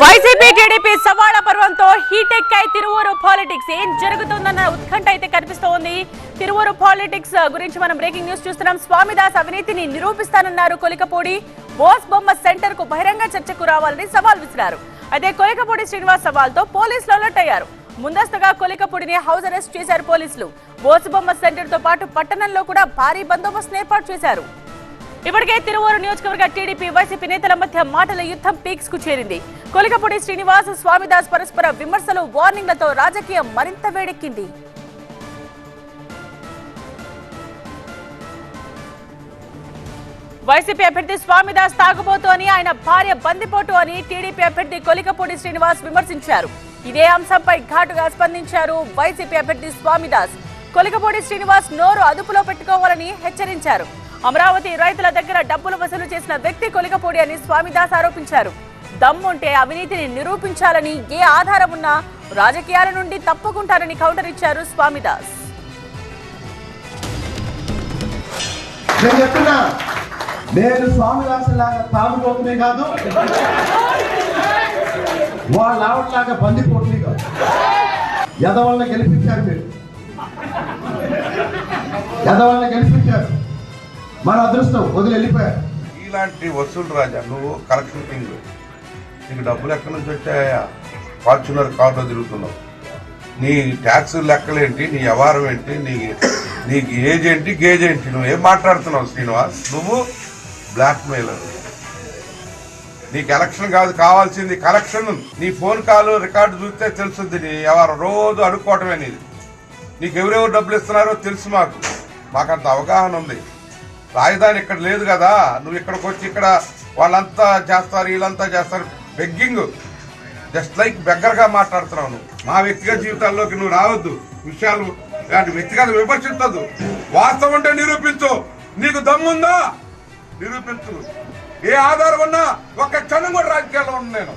YCP TDP సవాళ్ళ పర్వంతో హీటెక్ అయి Tiruvuru politics. ఏం జరుగుతుందన్న ఉత్కంఠ అయితే కనిపిస్తోంది. తిరువూరు పాలిటిక్స్ గురించి మనం బ్రేకింగ్ న్యూస్ చూస్తున్నాం. స్వామిదాస్ అవినీతిని నిరూపిస్తానన్నారు కొలికపూడి. బోస్ బొమ్మ సెంటర్కు బహిరంగ చర్చకు రావాలని సవాల్ విసిరారు. అయితే కొలికపూడి శ్రీనివాస్ సవాల్తో పోలీసులు అలర్ట్ అయ్యారు. ముందస్తుగా కొలికపూడిని హౌస్ అరెస్ట్ చేశారు పోలీసులు. బోస్ బొమ్మ సెంటర్తో పాటు పట్టణంలో కూడా భారీ బందోబస్తు ఏర్పాటు చేశారు. ఇప్పటికే తిరువూరు నియోజకవర్గ టీడీపీ వైసీపీ నేతల మధ్య మాటల యుద్ధం పీక్స్కు చేరింది. కొలికపూడి శ్రీనివాస్ స్వామిదాస్ పరస్పర విమర్శలు వార్నింగ్లతో రాజకీయం మరింత వేడెక్కింది. వైసీపీ అభ్యర్థి స్వామిదాస్ తాగుబోతు అని ఆయన భార్య బందిపోటు అని టీడీపీ అభ్యర్థి కొలికపూడి శ్రీనివాస్ విమర్శించారు. ఇదే అంశంపై ఘాటుగా స్పందించారు వైసీపీ అభ్యర్థి స్వామిదాస్. కొలికపూడి శ్రీనివాస్ నోరు అదుపులో పెట్టుకోవాలని హెచ్చరించారు. అమరావతి రైతుల దగ్గర డబ్బులు వసూలు చేసిన వ్యక్తి కొలికపూడి అని స్వామిదాస్ ఆరోపించారు. దమ్ముంటే అవినీతిని నిరూపించాలని ఏ ఆధారం ఉన్నా రాజకీయాల నుండి తప్పుకుంటారని కౌంటర్ ఇచ్చారు స్వామిదాస్ నేను చెప్తున్నా నేను స్వామిదాసులాగా తాగుబోతునే కాదు వాళ్ళ ఆవిడలాగా బందిపోతుంది కాదు. ఎదవల్ని గెలిపించారు మీరు. ఎదవల్ని గెలిపించారు. మన అదృష్టం వదిలి వెళ్ళిపోయారు ఇలాంటి వసూలు రాజా నువ్వు కలెక్షన్ కింగ్ నీకు డబ్బులు ఎక్కడి నుంచి వచ్చాయా? ఫార్చునర్ కార్లో తిరుగుతున్నావు. నీ ట్యాక్స్ లెక్కలేంటి? నీ వ్యవహారం ఏంటి? నీ నీకు ఏజ్ ఏంటి గేజ్ ఏంటి నువ్వు ఏం మాట్లాడుతున్నావు శ్రీనివాస్? నువ్వు బ్లాక్ మెయిలర్ నీకు ఎలక్షన్ కాదు కావాల్సింది కలెక్షన్. నీ ఫోన్ కాల్ రికార్డు చూస్తే తెలుస్తుంది నీ వ్యవహారం రోజు అడుక్కోవటమే నీది. నీకు ఎవరెవరు డబ్బులు ఇస్తున్నారో తెలుసు మాకు. మాకంత అవగాహన ఉంది. రాజధాని ఇక్కడ లేదు కదా. నువ్వు ఇక్కడికి వచ్చి ఇక్కడ వాళ్ళంతా చేస్తారు వీళ్ళంతా చేస్తారు. బెగ్గింగ్. జస్ట్ లైక్ బెగ్గరగా మాట్లాడుతున్నావు నువ్వు. మా వ్యక్తిగత జీవితాల్లోకి నువ్వు రావద్దు. విషయాలు ఇలాంటి వ్యక్తిగత విమర్శించదు వాస్తవం అంటే నిరూపించు. నీకు దమ్ముందా? నిరూపించు. ఏ ఆధారం ఉన్నా ఒక్క క్షణం కూడా రాజకీయాల్లో ఉన్నాను నేను